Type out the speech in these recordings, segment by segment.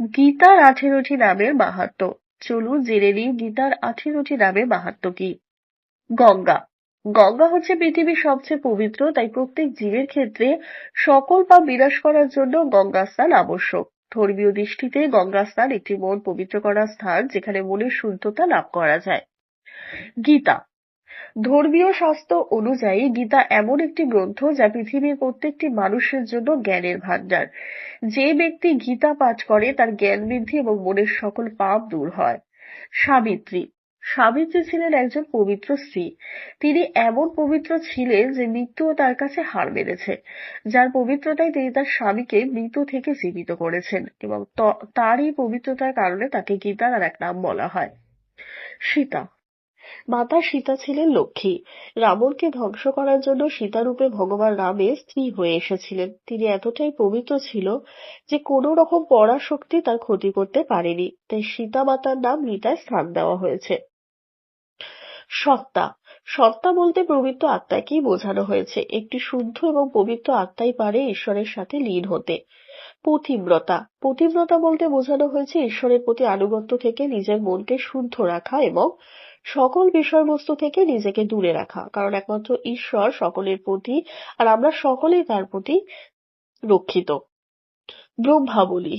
গীতার আঠেরোটি নামের মাহাত্ম চলুন জেনে নিই গীতার আঠেরোটি নামের মাহাত্ম কি। গঙ্গা। গঙ্গা হচ্ছে পৃথিবীর সবচেয়ে পবিত্র, তাই প্রত্যেক জীবের ক্ষেত্রে সকল পাপ বিনাশ করার জন্য গঙ্গা স্নান আবশ্যক। ধর্মীয় দৃষ্টিতে গঙ্গা স্নান একটি মন পবিত্র করার স্থান, যেখানে মনের শুদ্ধতা লাভ করা যায়। গীতা। ধর্মীয় শাস্ত্র অনুযায়ী গীতা এমন একটি গ্রন্থ যা পৃথিবীর প্রত্যেকটি মানুষের জন্য জ্ঞানের ভান্ডার যে ব্যক্তি গীতা পাঠ করে, তার জ্ঞান বৃদ্ধি এবং মনের সকল পাপ দূর হয়। সাবিত্রী। সাবিত্রী ছিলেন একজন পবিত্র স্ত্রী। তিনি এমন পবিত্র ছিলেন যে মৃত্যুও তার কাছে হার মেনেছে। যার পবিত্রতায় তিনি তার স্বামীকে মৃত্যু থেকে জীবিত করেছেন এবং তার এই পবিত্রতার কারণে তাকে গীতার আর এক নাম বলা হয়। সীতা। মাতা সীতা ছিলেন লক্ষ্মী। রাবণকে ধ্বংস করার জন্য সীতারূপে ভগবান রামের স্ত্রী হয়ে এসেছিলেন। তিনি এতটাই পবিত্র ছিল যে কোনো রকম পরাশক্তি তার ক্ষতি করতে পারেনি। তাই সীতা মাতার নাম গীতায় স্থান দেওয়া হয়েছে। সত্তা। সত্তা বলতে পবিত্র আত্মাকেই বোঝানো হয়েছে। একটি শুদ্ধ এবং পবিত্র আত্মাই পারে ঈশ্বরের সাথে লীন হতে। পতিব্রতা। পতিব্রতা বলতে বোঝানো হয়েছে ঈশ্বরের প্রতি আনুগত্য থেকে নিজের মনকে শুদ্ধ রাখা এবং সকল বিষয়বস্তু থেকে নিজেকে দূরে রাখা, কারণ একমাত্র ঈশ্বর সকলের প্রতি আর আমরা সকলেই তার প্রতি রক্ষিত। ব্রহ্মাবলী।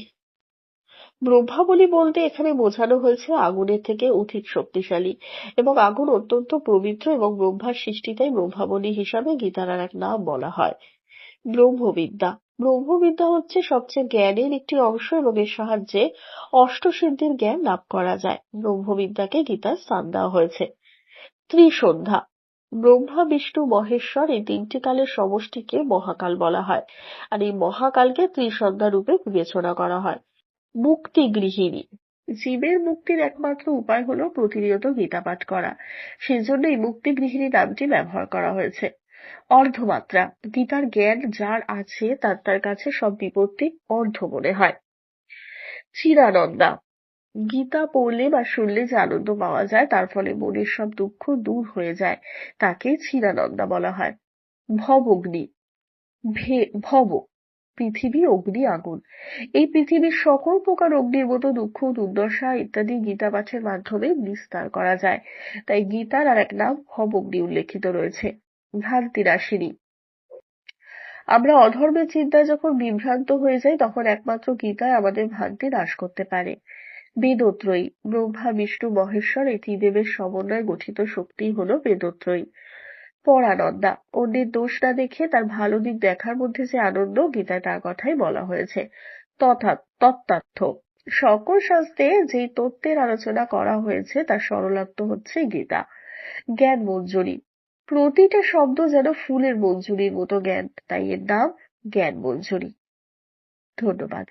ব্রহ্মাবলী বলতে এখানে বোঝানো হয়েছে আগুনের থেকে অধিক শক্তিশালী এবং আগুন অত্যন্ত পবিত্র এবং ব্রহ্মার সৃষ্টিতেই ব্রহ্মাবলী হিসাবে গীতার আর এক নাম বলা হয়। ব্রহ্মবিদ্যা। ব্রহ্মবিদ্যা হচ্ছে সবচেয়ে জ্ঞানের একটি অংশ এবং এর সাহায্যে অষ্টসিদ্ধির জ্ঞান লাভ করা যায়। ব্রহ্মবিদ্যাকে গীতার স্থান দেওয়া হয়েছে। ত্রিসন্ধ্যা। ব্রহ্মা, বিষ্ণু, মহেশ্বর এই তিনটি কালের সমষ্টিকে মহাকাল বলা হয়। আর এই মহাকালকে ত্রিসন্ধ্যা রূপে বিবেচনা করা হয়। মুক্তি গৃহিণী। জীবের মুক্তির একমাত্র উপায় হলো প্রতিনিয়ত গীতা পাঠ করা। সেজন্য এই মুক্তি গৃহিণী নামটি ব্যবহার করা হয়েছে। অর্ধমাত্রা। গীতার জ্ঞান যার আছে, তার তার কাছে সব বিপত্তি অর্ধ মনে হয়। চিরানন্দা গীতা পড়লে বা শুনলে যে আনন্দ পাওয়া যায়, তার ফলে মনের সব দুঃখ দূর হয়ে যায়। তাকে চিরানন্দা বলা হয়। ভবগ্নি। ভব। পৃথিবী অগ্নি আগুন। এই পৃথিবীর সকল প্রকার অগ্নির মতো দুঃখ, দুর্দশা ইত্যাদি গীতা পাঠের মাধ্যমে বিস্তার করা যায়। তাই গীতার আর এক নাম ভবগ্নি উল্লেখিত রয়েছে। ভ্রান্তি নাশিনী আমরা অধর্মের চিন্তায় যখন বিভ্রান্ত হয়ে যাই, তখন একমাত্র গীতায় আমাদের ভ্রান্তি নাশ করতে পারে। বেদত্রয়ী, ব্রহ্মা, বিষ্ণু, মহেশ্বর, এই ত্রিদেবের সমন্বয়ে গঠিত শক্তি হল বেদত্রয়ী। পরানন্দা, অন্যের দোষ না দেখে তার ভালো দিক দেখার মধ্যে যে আনন্দ, গীতায় তার কথাই বলা হয়েছে। তথা, তত্ত্বার্থ, সকল শাস্ত্রে যেই তত্ত্বের আলোচনা করা হয়েছে, তার সরলার্থ হচ্ছে গীতা। জ্ঞান মঞ্জুরি প্রতিটা শব্দ যেন ফুলের মঞ্জুরির মতো জ্ঞান তাই এর নাম জ্ঞান মঞ্জুরি। ধন্যবাদ।